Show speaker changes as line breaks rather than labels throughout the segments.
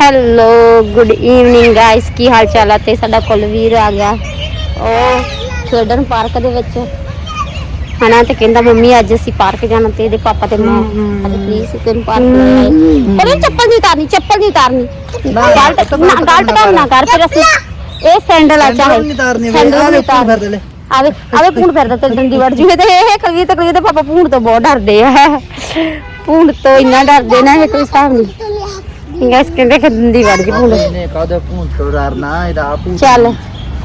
Hello good evening guys ਕੀ ਹਾਲ ਚਾਲ ਆ? ਤੇ ਸਾਡਾ ਕੁਲਵੀਰ ਆ ਗਿਆ ਉਹ ਖੇਡਣ ਪਾਰਕ ਦੇ ਵਿੱਚ। ਹਨਾ ਤੇ ਕਹਿੰਦਾ ਮੰਮੀ ਅੱਜ ਅਸੀਂ ਪਾਰਕ ਜਾਣਾ ਤੇ ਇਹਦੇ ਪਾਪਾ ਤੇ ਮੈਂ ਅੱਜ ਪਲੀਜ਼ ਤੈਨੂੰ ਪਾਰਕ ਲੈ ਪਰ ਇਹ ਚੱਪਲ ਨਹੀਂ ਉਤਾਰਨੀ ਚੱਪਲ ਨਹੀਂ ਉਤਾਰਨੀ। ਗਲਤ ਨਾ ਗਲਤ ਕੰਮ ਨਾ ਕਰ ਫਿਰ ਅਸੀਂ ਇਹ ਸੈਂਡਲ ਆ ਚਾਹੇ ਸੈਂਡਲ ਨਹੀਂ ਉਤਾਰਨੀ। ਆਵੇ ਆਵੇ ਪੂਣ ਫਿਰਦਾ ਤੇ ਡੰਡੀ ਵੜ ਜੂਏ ਤੇ ਇਹ ਕਲਵੀਰ ਤੇ ਕਲਵੀਰ ਦੇ ਪਾਪਾ ਪੂਣ ਤੋਂ ਬਹੁਤ ਡਰਦੇ ਆ। ਪੂਣ ਤੋਂ ਇੰਨਾ ਡਰਦੇ ਨਾ ਇਹ ਕੋਈ ਹਿਸਾਬ ਨਹੀਂ। ਗੈਸ ਕਹਿੰਦੇ ਡੰਡੀ ਵੜ ਜੀ ਪੂਣ
ਇਹਨੇ ਕਾਹਦਾ ਫੋਨ ਛੋੜਾਰਨਾ ਇਹਦਾ ਆਪੂ
ਚੱਲ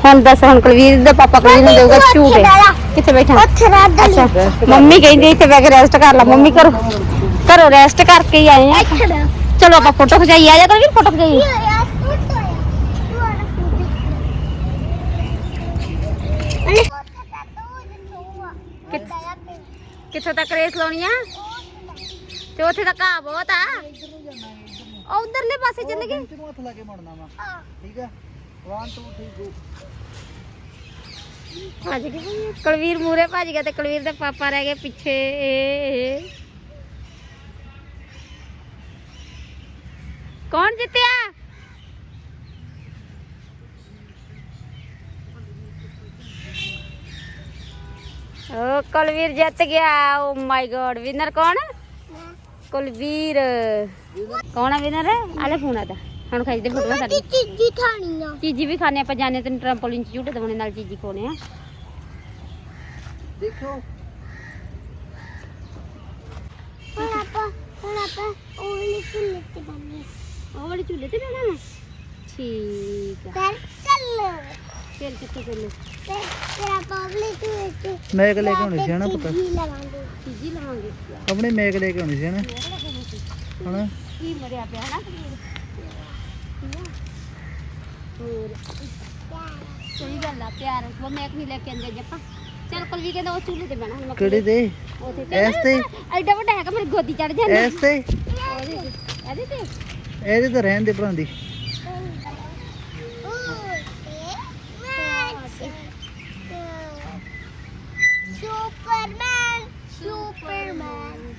ਹੁਣ ਦੱਸ ਹੁਣ ਕੁਲਵੀਰ ਦਾ ਪਾਪਾ ਕੁਲਵੀਰ ਨੂੰ ਦੇਊਗਾ ਝੂਟੇ ਕਿੱਥੇ ਬੈਠਾ? ਅੱਛਾ ਮੰਮੀ ਕਹਿੰਦੀ ਇੱਥੇ ਬੈ ਕੇ ਰੈਸਟ ਕਰ ਲਾ। ਮੰਮੀ ਕਰੋ ਘਰੋਂ ਰੈਸਟ ਕਰਕੇ ਹੀ ਆਏ ਆ। ਚਲੋ ਆਪਾਂ ਫੋਟੋ ਖਿਚਾਈ ਆ ਜਾ ਕੁਲਵੀਰ ਫੋਟੋ ਖਿਚਾਈ। ਕਿੱਥੋਂ ਤੱਕ ਰੇਸ ਲਾਉਣੀ ਆ? ਤੇ ਉੱਥੇ ਤਾਂ ਘਾਹ ਬਹੁਤ ਆ। ਉਹ ਉਧਰਲੇ ਪਾਸੇ ਚੱਲ ਗਏ
ਤੈਨੂੰ ਹੱਥ ਲਾ ਕੇ ਮੁੜਨਾ ਵਾ ਠੀਕ ਹੈ 1 2 3 ਗੋ
ਭੱਜ ਗਏ ਕੁਲਵੀਰ ਮੂਰੇ ਭੱਜ ਗਿਆ ਤੇ ਕੁਲਵੀਰ ਦੇ ਪਾਪਾ ਰਹਿ ਗਏ ਪਿੱਛੇ ਇਹ- ਇਹ। ਕੌਣ ਜਿੱਤਿਆ ਓ ਕੁਲਵੀਰ ਜਿੱਤ ਗਿਆ ਓ ਮਾਈ ਗॉड ਵਿਨਰ ਕੌਣ ਕੁਲਵੀਰ ਕੌਣ ਆ ਵਿਨਰ ਆਲੇ ਫੋਨ ਆਦਾ ਹੁਣ ਖਾਈ ਦੇ ਫੋਟੋ ਸਾਡੀ
ਚੀਜ਼ੀ ਖਾਣੀ ਆ।
ਚੀਜੀ ਵੀ ਖਾਣੇ ਆਪਾਂ ਜਾਣੇ ਤੈਨੂੰ ਟ੍ਰੈਂਪੋਲਿਨ ਚ ਝੂਟੇ ਦਵਾਉਣੇ ਨਾਲ ਚੀਜੀ ਖੋਣੇ ਆ।
ਦੇਖੋ।
ਹੁਣ ਆਪਾਂ ਹੁਣ ਆਪਾਂ ਉਹ ਵਾਲੀ ਝੁੱਲੇ ਤੇ ਬੰਨੇ
ਉਹ ਵਾਲੇ ਝੂਲੇ ਤੇ ਬਹਿਣਾ ਠੀਕ ਆ।
ਫਿਰ ਚੱਲ।
ਫਿਰ ਕਿੱਥੇ ਚੱਲੇ?
ਤੇ
ਮੈਗ ਲੈ ਕੇ ਆਉਣੀ ਸੀ ਹਨਾ ਪੁੱਤ?
ਲਵਾਂਗੇ।
ਲਵਾਂਗੇ
ਆਪਣੇ ਮੈਗ ਲੈ ਕੇ ਆਉਣੀ ਸੀ ਹਨਾ? ਹਨਾ?
ਕੀ ਮਰਿਆ ਪਿਆ ਨਾ ਹੋਰ? ਸਹੀ ਗੱਲ ਆ ਪਿਆਰ। ਉਹ ਮੈਂ ਨਹੀਂ ਲੈ ਕੇ ਆਂਦੇ ਜੱਪਾ ਚੱਲ ਕੁਲਵੀ ਕਹਿੰਦਾ ਉਹ ਝੂਲੇ ਤੇ ਬਹਿਣਾ ਹੁਣ ਮੈਂ
ਕਿਹੜੇ ਦੇ।
ਉੱਥੇ
ਐਸ ਤੇ?
ਐਡਾ ਵੱਡਾ ਹੈਗਾ ਮੇਰੀ ਗੋਦੀ ਚੜ ਜਾਂਦਾ।
ਐਸ ਤੇ?
ਇਹਦੇ ਤੇ।
ਇਹਦੇ ਤਾਂ? ਰਹਿਣ ਦੇ ਭਰਾਂਦੀ
ਸੁਪਰਮੈਨ ਸੁਪਰਮੈਨ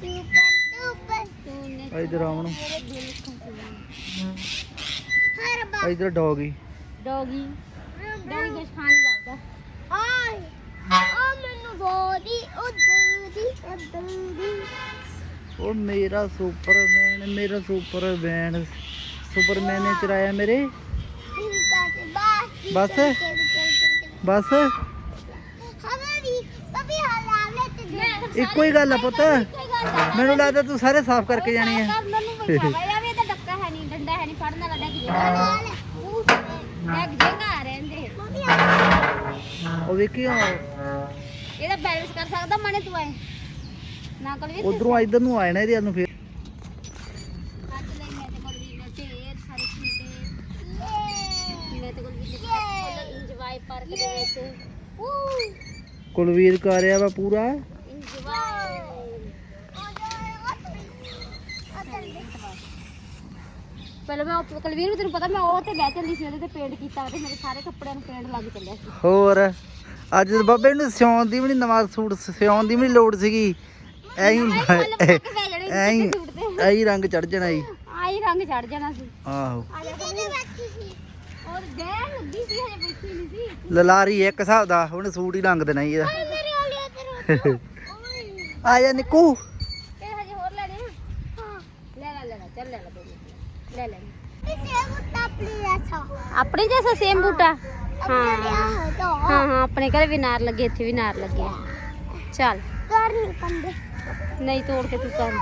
ਸੁਪਰ ਸੁਪਰ
ਇਧਰ ਆਉਣ
ਹਰ ਬਾਰ
ਇਧਰ ਡੌਗੀ।
ਡੌਗੀ। ਡੌਗੀ ਕੁਝ ਖਾਣ ਲੱਗਦਾ?
ਆਏ ਆ ਮੈਨੂੰ ਗੋਦੀ ਉਧਰ ਦੀ ਉਧਰ ਦੀ
ਉਹ ਮੇਰਾ ਸੁਪਰਮੈਨ ਮੇਰਾ ਸੁਪਰਮੈਨ ਸੁਪਰਮੈਨ ਨੇ ਚਰਾਇਆ ਮੇਰੇ? ਬਸ? ਬਸ। ਇੱਕੋ ਹੀ ਗੱਲ ਆ ਪੁੱਤ। ਮੈਨੂੰ ਲੱਗਦਾ ਤੂੰ ਸਾਰੇ ਸਾਫ਼ ਕਰਕੇ ਜਾਣੀ ਆ।
ਮੈਨੂੰ ਬੈਠਾ ਵਾ ਇਹ ਤਾਂ ਡੱਕਾ ਹੈ ਨਹੀਂ ਡੰਡਾ ਹੈ ਨਹੀਂ ਫੜਨ ਵਾਲਾ ਡੱਕ ਜਿਹੜਾ ਡੱਕ ਜੰਗਾ ਰਹਿੰਦੇ
ਉਹ ਵੇਖੀ
ਇਹਦਾ ਬੈਲੈਂਸ ਕਰ ਸਕਦਾ ਮਨੇ ਤੂੰ ਐ ਨਾ ਕੋਲ ਵੀ
ਉਧਰੋਂ ਇਧਰ ਨੂੰ ਆਏ ਨਾ ਇਹਦੇ ਨੂੰ ਫੇਰ।
ਅੱਜ ਲਈ ਮੈਂ ਤੇ ਕੋਲ ਵੀ ਢੇਰ ਸਾਰੇ ਝੂਟੇ ਮੈਂ ਤੇ ਕੋਲ ਵੀ ਇੰਜੋਏ ਪਾਰਕ ਦੇ ਵਿੱਚ
ਕੁਲਵੀਰ ਕਰ ਰਿਹਾ ਵਾ ਪੂਰਾ।
ਪਹਿਲਾਂ ਮੈਂ ਉਹ- ਕੁਲਵੀਰ ਵੀ ਤੈਨੂੰ ਪਤਾ ਮੈਂ ਉਹ ਤੇ ਬਹਿ ਚੱਲੀ ਸੀ ਉਹਦੇ ਤੇ ਪੇਂਟ ਕੀਤਾ ਤੇ ਮੇਰੇ ਸਾਰੇ ਕੱਪੜਿਆਂ ਨੂੰ ਪੇਂਟ ਲੱਗ ਚੱਲਿਆ ਸੀ।
ਹੋਰ ਅੱਜ ਬਾਬੇ ਨੂੰ ਸਿਉਣ ਦੀ ਵੀ ਨੀ ਨਵਾਂ ਸੂਟ ਸਿਉਣ ਦੀ ਵੀ ਨੀ ਲੋੜ ਸੀਗੀ। ਐਂ ਹੀ ਐਂ ਹੀ ਐਂ ਹੀ ਰੰਗ ਚੜ ਜਾਣਾ ਜੀ।
ਆਈ ਰੰਗ ਚੜ ਜਾਣਾ ਸੀ।
ਆਹੋ।
ਔਰ ਦੇਣ ਲੱਗੀ ਸੀ ਹਜੇ ਬੈਠੀ ਨਹੀਂ ਸੀ।
ਲਲਾਰੀ ਇੱਕ ਹਿਸਾਬ ਦਾ ਉਹਨੇ ਸੂਟ ਹੀ ਰੰਗ ਦੇਣਾ ਜੀ ਇਹਦਾ।
ਮੇਰੇ ਵਾਲੇ ਤੇ
ਆ ਜਾ ਨਿੱਕੂ
ਤੇ ਹਜੇ ਹੋਰ ਲੈਣੇ ਆ ਹਾਂ ਲੈ ਲੈ ਲੈ ਲੈ, ਚੱਲ ਲੈ ਲੈ ਦੋ ਮਿੰਟ। ਲੈ ਲੈ
ਪਿੱਛੇ ਮੁੱਤਾ ਪਲੀਆ
ਆਪਣੇ ਜੈਸਾ ਸੇਮ ਬੂਟਾ
ਹਾਂ
ਹਾਂ
ਹਾਂ
ਹਾਂ ਹਾਂ ਆਪਣੇ ਘਰੇ ਵੀ ਨਾਰ ਲੱਗੇ ਇੱਥੇ ਵੀ ਨਾਰ ਲੱਗੇ ਆ। ਚੱਲ
ਕਰ ਨਹੀਂ ਪੰਦੇ
ਨਹੀਂ ਤੋੜ ਕੇ ਤੂੰ ਕਰ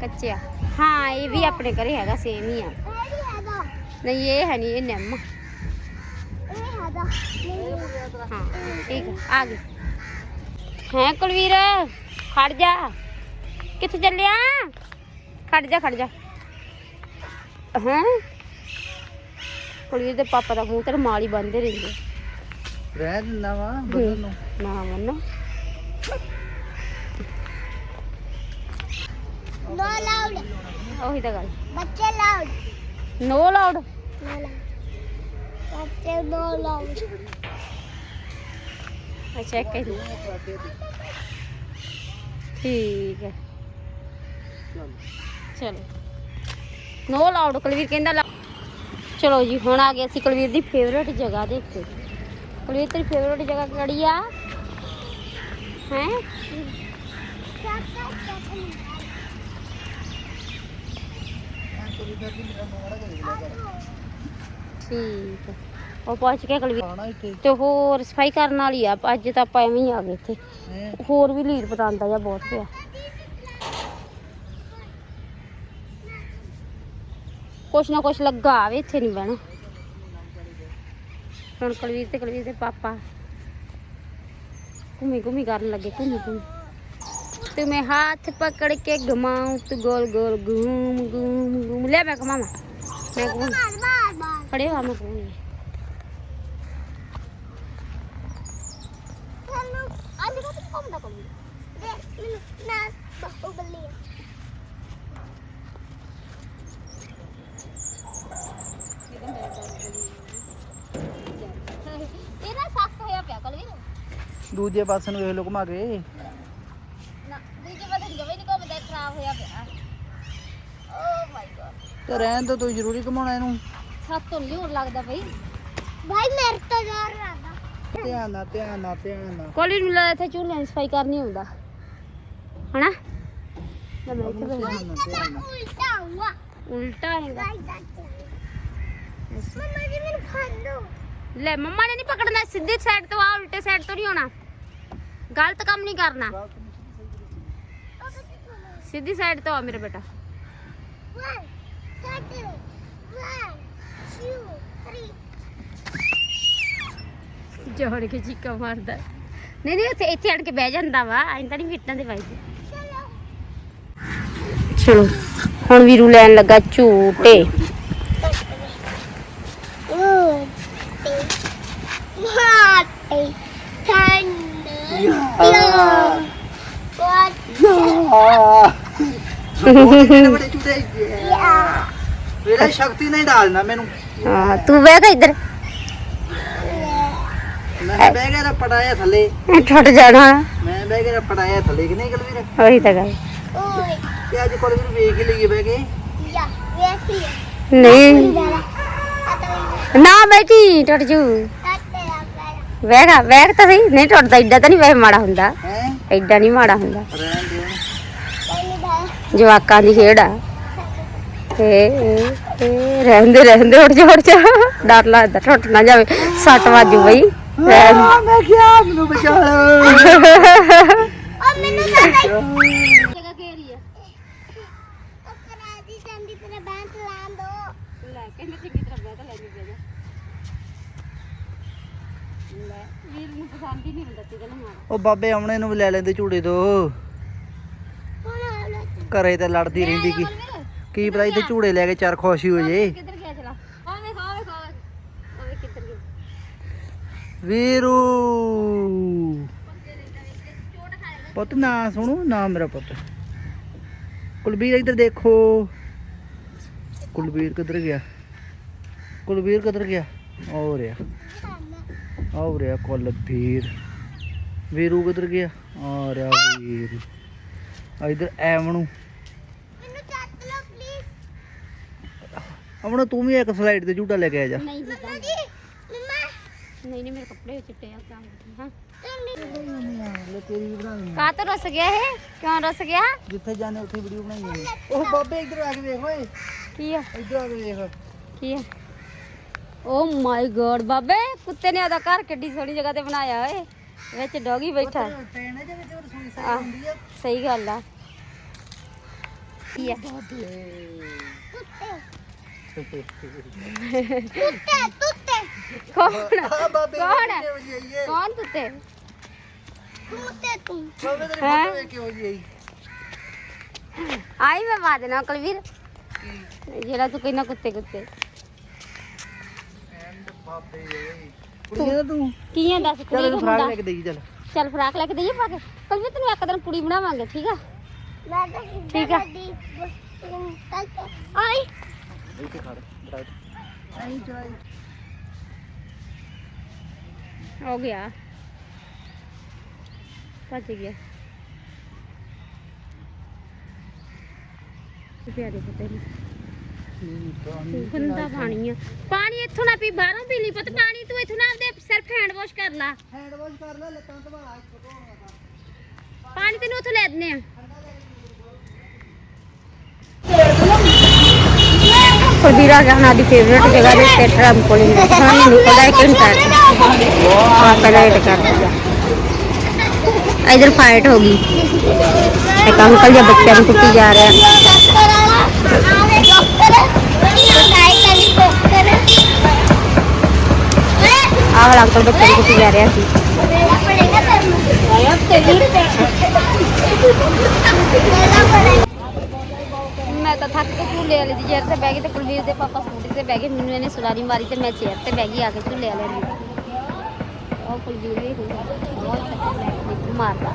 ਕੱਚਿਆ ਹਾਂ ਇਹ ਵੀ ਆਪਣੇ ਘਰੇ ਹੈਗਾ ਸੇਮ ਹੀ ਆ
ਇਹ ਹੈਗਾ
ਨਹੀਂ ਇਹ ਹੈ ਨਹੀਂ ਇਹ ਨਿੰਮ
ਇਹ ਹੈਗਾ
ਹਾਂ? ਕੁਲਵੀਰ ਕੁਲਵੀਰ ਦੇ ਪਾਪਾ ਦਾ ਮੂੰਹ ਤੇ ਰੁਮਾਲ ਹੀ ਬੰਨਦੇ ਰਹਿੰਦੇ
ਰਹਿ ਦਿੰਦਾ ਵਾ ਬਦਲ ਨੂੰ
ਨਾ ਮੰਨੋ।
ਨੋ ਲਾਊਡ
ਉਹੀ ਤਾਂ ਗੱਲ।
ਬੱਚੇ loud
no loud
no loud ਬੱਚੇ ਨੋ ਲਾਊਡ
ਅੱਛਾ ਇੱਕ ਹੀ। ਠੀਕ ਹੈ। ਚਲੋ। ਨੋ ਲਾਊਡ ਕੁਲਵੀਰ ਕਹਿੰਦਾ ਲਾ- ਚਲੋ ਜੀ ਹੁਣ ਆ ਗਏ ਅਸੀਂ ਕੁਲਵੀਰ ਦੀ ਫੇਵਰੇਟ ਜਗ੍ਹਾ ਦੇ ਉੱਤੇ। ਕੁਲਵੀਰ ਤੇਰੀ ਫੇਵਰੇਟ ਜਗ੍ਹਾ ਕਿਹੜੀ ਆ? ਹੈ? ਠੀਕ ਆ। ਉਹ ਪਹੁੰਚ ਗਿਆ ਕੁਲਵੀਰ
ਆਣਾ ਇੱਥੇ।
ਤੇ ਹੋਰ ਸਫ਼ਾਈ ਕਰਨ ਵਾਲੀ ਆ ਅੱਜ ਤਾਂ ਆਪਾਂ ਐਵੇਂ ਹੀ ਆ ਗਏ ਇੱਥੇ।
ਹੈਂ?
ਹੋਰ ਵੀ ਲੀਰ ਪਤਾਂਦਾ ਜਾਂ ਬਹੁਤ ਪਿਆ। ਕੁਛ ਨਾ ਕੁਛ ਲੱਗਾ ਆਵੇ ਇੱਥੇ ਨਹੀਂ ਬਹਿਣਾ ਹੁਣ ਕੁਲਵੀਰ ਤੇ ਕੁਲਵੀਰ ਦੇ ਪਾਪਾ ਘੁੰਮੀ ਘੁੰਮੀ ਕਰਨ ਲੱਗੇ ਘੁੰਮੀ ਘੁੰਮੀ तुम्हें हाथ पकड़ के घुमाऊं तो गोल गोल घूम घूम घूम ले मैं घुमावा मैं घूम
ਬਾਰ ਬਾਰ ਬਾਰ
खड़े हो मैं घूम
ਸਾਨੂੰ ਅੱਜ
ਦੂਜੇ ਪਾਸੇ ਨੂੰ ਵੇਖ ਲੋ ਘੁਮਾ ਕੇ।
ਨਾ ਦੂਜੇ ਪਾਸੇ ਜਵੇ ਨਹੀਂ ਘੁੰਮਦਾ ਖਰਾਬ ਹੋਇਆ ਪਿਆ। ਓ ਮਾਈ ਗॉड
ਤੇ ਰਹਿਣ ਤੋਂ ਤੂੰ ਜ਼ਰੂਰੀ ਘੁਮਾਉਣਾ ਇਹਨੂੰ।
ਸੱਤ ਤੋਂ ਨਹੀਂ ਹੋਰ ਲੱਗਦਾ ਬਈ।
ਭਾਈ ਮੇਰੇ ਤੋਂ ਜ਼ੋਰ ਲਾਦਾ
ਧਿਆਨ ਨਾਲ ਧਿਆਨ ਨਾਲ ਧਿਆਨ ਨਾਲ।
ਕੋਲੀ ਨੂੰ ਲੱਗਦਾ ਇੱਥੇ ਝੂਲੇ ਦੀ ਸਫ਼ਾਈ ਕਰਨੀ ਹੁੰਦਾ। ਹਨਾ? ਲੈ ਮੈਂ ਇੱਥੇ ਬੈਠੀ।
ਧਿਆਨ ਨਾਲ ਧਿਆਨ ਨਾਲ।
ਉਲਟਾ ਹੁਆ
ਉਲਟਾ ਹੈਗਾ
ਗਾਈ ਦਾ। ਮਮਾ ਜੀ ਮੈਨੂੰ ਫੜ ਲਓ।
ਲੈ ਮੰਮਾ ਨੇ ਨਹੀਂ ਪਕੜਨਾ ਸਿੱਧੀ ਸਾਈਡ ਤੋਂ ਆ ਉਲਟੇ ਸਾਈਡ ਤੋਂ ਨਹੀਂ ਹੋਣਾ ਗਲਤ ਕੰਮ ਨਹੀਂ ਕਰਨਾ। ਸਿੱਧੀ ਸਾਈਡ ਤੋਂ ਆ ਮੇਰਾ ਬੇਟਾ।
One, two, one, two, three.
ਜੋੜ ਕੇ ਚੀਕਾ ਮਾਰਦਾ। ਨਹੀਂ ਨਹੀਂ ਉੱਥੇ ਇੱਥੇ ਆਣ ਕੇ ਬਹਿ ਜਾਂਦਾ ਵਾ। ਐਂ ਤਾਂ ਨਹੀਂ ਫਿੱਟਾਂ ਦੇ
ਚਲੋ।
ਚਲੋ ਹੁਣ ਵੀਰੂ ਲੈਣ ਲੱਗਾ ਝੂਟੇ।
ਮੇਰਾ ਸ਼ਕਤੀ ਨਹੀਂ ਡਾਲਣਾ ਮੈਨੂੰ
ਹਾਂ, ਤੂੰ ਬਹਿ ਕੇ ਇੱਧਰ।
ਮੈਂ ਬਹਿ ਗਿਆ ਪੜਾਇਆ ਥੱਲੇ
ਠੱਟ ਜਾਣਾ
ਮੈਂ ਬਹਿ ਗਿਆ ਪੜਾਇਆ ਥੱਲੇ ਕਿ ਨਹੀਂ ਗਲਵੀਰ
ਉਹੀ ਤਾਂ ਗੱਲ
ਓਏ
ਤੇ ਅੱਜ ਕੋਲ ਵੀ ਵੇਖ ਹੀ ਲਈਏ ਬਹਿ ਕੇ
ਯਾ ਵੇਖ ਲਿਆ
ਨਹੀਂ ਨਾ ਬੈਠੀ ਟੁੱਟ ਜੂ। ਵੈਗਾ ਵੈਗ ਤਾਂ ਸਹੀ ਨਹੀਂ ਟੁੱਟਦਾ ਏਡਾ ਤਾਂ ਨਹੀਂ ਵੈਸੇ ਮਾੜਾ ਹੁੰਦਾ।
ਹੈ?
ਏਡਾ ਨਹੀਂ ਮਾੜਾ ਹੁੰਦਾ।
ਰਹਿਣ ਦੇ
ਤੈਨੂੰ ਬੈਲਾ
ਜਵਾਕਾਂ ਦੀ ਖੇਡ ਆ। ਇਹ ਇਹ ਰਹਿੰਦੇ ਰਹਿੰਦੇ ਉੱਠ ਜਾ ਉੱਠ ਜਾ ਡਰ ਲੱਗਦਾ ਟੁੱਟ ਨਾ ਜਾਵੇ। ਸੱਟ ਵਾਜੂ ਬਈ। ਰਹਿਣ
ਆ ਮੈਂ ਕਿਹਾ ਮੈਨੂੰ ਬਚਾ ਲਓ
ਉਹ ਮੈਨੂੰ ਸਾਡਾ
ਜਗ੍ਹਾ ਘੇਰੀ ਆ
ਉਹ ਕਰਾ ਦੀ ਚੰਦੀ ਤੇਰੇ ਬੈਂਕ ਲਾਂ ਦੋ
ਲੈ ਕਹਿੰਦੇ ਚੰਗੀ ਤਰ੍ਹਾਂ ਬਹਿ ਤਾਂ ਲੈ ਨਹੀਂ ਬਹਿ ਲੈ ਵੀਰ ਨੂੰ ਪਸੰਦ ਹੀ ਨਹੀਂ ਹੁੰਦਾ ਤੇ ਕਹਿੰਦਾ ਮਾਰਾ
ਉਹ ਬਾਬੇ ਆਉਣੇ ਨੂੰ ਵੀ ਲੈ ਲੈਂਦੇ ਝੂੜੇ ਤੋਂ ਘਰੇ ਤਾਂ ਲੜਦੀ ਰਹਿੰਦੀ ਕੀ। ਕੀ ਪਤਾ ਇੱਥੇ ਝੂੜੇ ਲੈ ਕੇ ਚਾਰ ਖੁਸ਼ੀ ਹੋ ਜੇ। ਵੀਰੂ। ਪੁੱਤ ਨਾ ਸੁਣੋ, ਨਾ ਮੇਰਾ ਪੁੱਤ। ਕੁਲਬੀਰ ਇੱਧਰ ਦੇਖੋ। ਕੁਲਬੀਰ ਕਿੱਧਰ ਗਿਆ? ਕੁਲਬੀਰ ਕਿੱਧਰ ਗਿਆ? ਹੋ ਰਿਹਾ। ਹੋ ਰਿਹਾ ਕੁਲਬੀਰ। ਵੀਰੂ ਕਿੱਧਰ ਗਿਆ? ਆ ਰਿਹਾ ਵੀਰ। ਆ ਇੱਧਰ ਐਵਣੂ
ਮੈਨੂੰ। ਚੱਕ ਲਓ ਪਲੀਜ਼
ਅਮਣਾ ਤੂੰ ਵੀ ਇੱਕ ਸਲਾਈਡ ਤੇ ਝੂਟਾ ਲੈ ਕੇ ਆ ਜਾ।
ਨਹੀਂ
ਜੀ
ਨਹੀਂ ਨਹੀਂ ਮੇਰੇ ਕੱਪੜੇ ਚਿੱਟੇ ਆ ਕੰਮ ਹਾਂ।
ਤੂੰ
ਤੇਰੀ ਬਣਾਉਣੀ
ਕਾ ਤੋਂ ਰਸ ਗਿਆ ਇਹ? ਕਿਉਂ ਰਸ ਗਿਆ?
ਜਿੱਥੇ ਜਾਣੇ ਉੱਥੇ ਵੀਡੀਓ ਬਣਾਈ ਹੈ। ਉਹ ਬਾਬੇ ਇੱਧਰ ਆ ਕੇ ਵੇਖ ਓਏ।
ਕੀ ਆ?
ਇੱਧਰ ਆ ਕੇ ਵੇਖ।
ਕੀ ਆ? ਓ ਮਾਈ ਗॉड ਬਾਬੇ ਕੁੱਤੇ ਨੇ ਆਦਾ ਘਰ ਕਿੱਡੀ ਸੋਹਣੀ ਜਗ੍ਹਾ ਤੇ ਬਣਾਇਆ ਓਏ। ਵਿੱਚ ਡੌਗੀ ਬੈਠਾ।
ਟ੍ਰੇਨ ਦੇ ਵਿੱਚ ਰਸੋਈ
ਆ
ਹੁੰਦੀ ਆ।
ਸਹੀ ਗੱਲ ਆ। ਕੀ ਆ?
ਕੁੱਤੇ ਕੁੱਤੇ ਕੁੱਤੇ
ਕੌਣ?
ਆ ਬਾਬੇ
ਕੌਣ?
ਕਿਹੋ ਜਿਹੀ ਆਈ ਏ?
ਕੌਣ ਕੁੱਤੇ?
ਕੁੱਤੇ ਤੂੰ
ਬਾਬੇ ਤੇਰੀ
ਹੈਂ?
ਫੋਟੋ ਵੇਖ ਕਿਹੋ ਜਿਹੀ ਆਈ?
ਆਈ ਮੈਂ ਬਾਦ ਨਾ ਕੁਲਵੀਰ ਜਿਹੜਾ ਤੂੰ ਕਹਿੰਦਾ ਕੁੱਤੇ ਕੁੱਤੇ।
ਐਂਡ ਬਾਬੇ ਕੁੜੀ ਤੂੰ
ਕੀ ਆ ਦੱਸ
ਚੱਲ
ਕੁੜੀ
ਇਹਨੂੰ
ਕੋ
ਫਰਾਕ
ਮੁੰਡਾ
ਲੈ ਕੇ ਦੇਈ ਚੱਲ।
ਚੱਲ ਫਰਾਕ ਲੈ ਕੇ ਦੇਈਏ ਪਾ ਕੇ। ਕੁਲਵੀਰ ਤੈਨੂੰ ਇੱਕ ਦਿਨ ਕੁੜੀ ਬਣਾਵਾਂਗੇ ਠੀਕ ਆ?
ਮੈਂ ਤਾਂ
ਠੀਕ ਆ।
ਆਈ।
ਇੱਥੇ ਖੜ ਦਰਖਤ ਐਂ ਚੜਾਈ
ਹੋ ਗਿਆ। ਭੱਜ ਗਿਆ। ਪਿਆਰੇ ਪੁੱਤੇ ਨੇ ਗੰਦਾ ਪਾਣੀ ਆ। ਪਾਣੀ ਇੱਥੋਂ ਨਾ ਪੀ ਬਾਹਰੋਂ ਪੀ ਲਈ ਪੁੱਤ ਪਾਣੀ ਤੂੰ ਇੱਥੋਂ ਨਾ ਆਪਦੇ ਸਿਰਫ ਹੈਂਡ ਵਾਸ਼ ਕਰ ਲਾ।
ਹੈਂਡ ਵਾਸ਼ ਕਰ ਲੈ ਲੱਤਾਂ ਧਵਾ
ਪਾਣੀ ਤੈਨੂੰ ਉੱਥੋਂ ਲੈ ਦਿੰਦੇ ਆ। ਕੁਲਵੀਰ ਆ ਗਿਆ ਹੁਣ ਆਦੀ ਫੇਵਰਟ ਜਗ੍ਹਾ ਦੇ ਤੇ ਟ੍ਰੈਂਪੋਲਿਨ ਦੇ ਹਾਂ ਨਿਕਲਦਾ ਇੱਕ ਘੰਟਾ ਆ ਪਹਿਲਾਂ ਇਹ ਕਰ ਦਿਆ ਇਧਰ ਫਾਈਟ ਹੋ ਗਈ। ਇੱਕ ਅੰਕਲ ਜਾਂ ਬੱਚਿਆਂ ਆਹ ਵਾਲਾ ਅੰਕਲ ਬੱਚੇ ਨੂੰ ਕੁੱਟੀ ਜਾ ਰਿਹਾ ਸੀ। ਮੈਂ ਤਾਂ ਥੱਕ ਕੇ ਝੂਲੇ ਵਾਲੇ ਦੀ ਚੇਅਰ ਤੇ ਬਹਿ ਗਈ ਤੇ ਕੁਲਵੀਰ ਦੇ ਪਾਪਾ ਸਕੂਟਰੀ ਤੇ ਬਹਿ ਗਏ। ਮੈਨੂੰ ਇਹਨੇ ਸੁਲਾਰੀ ਮਾਰੀ ਤੇ ਮੈਂ ਚੇਅਰ ਤੇ ਬਹਿ ਗਈ, ਆ ਕੇ ਝੂਲੇ ਵਾਲੇ ਦੀ ਉਹ ਕੁਲਵੀਰ ਵੀ ਹੁੰਦਾ ਬਹੁਤ ਮਾਰਦਾ।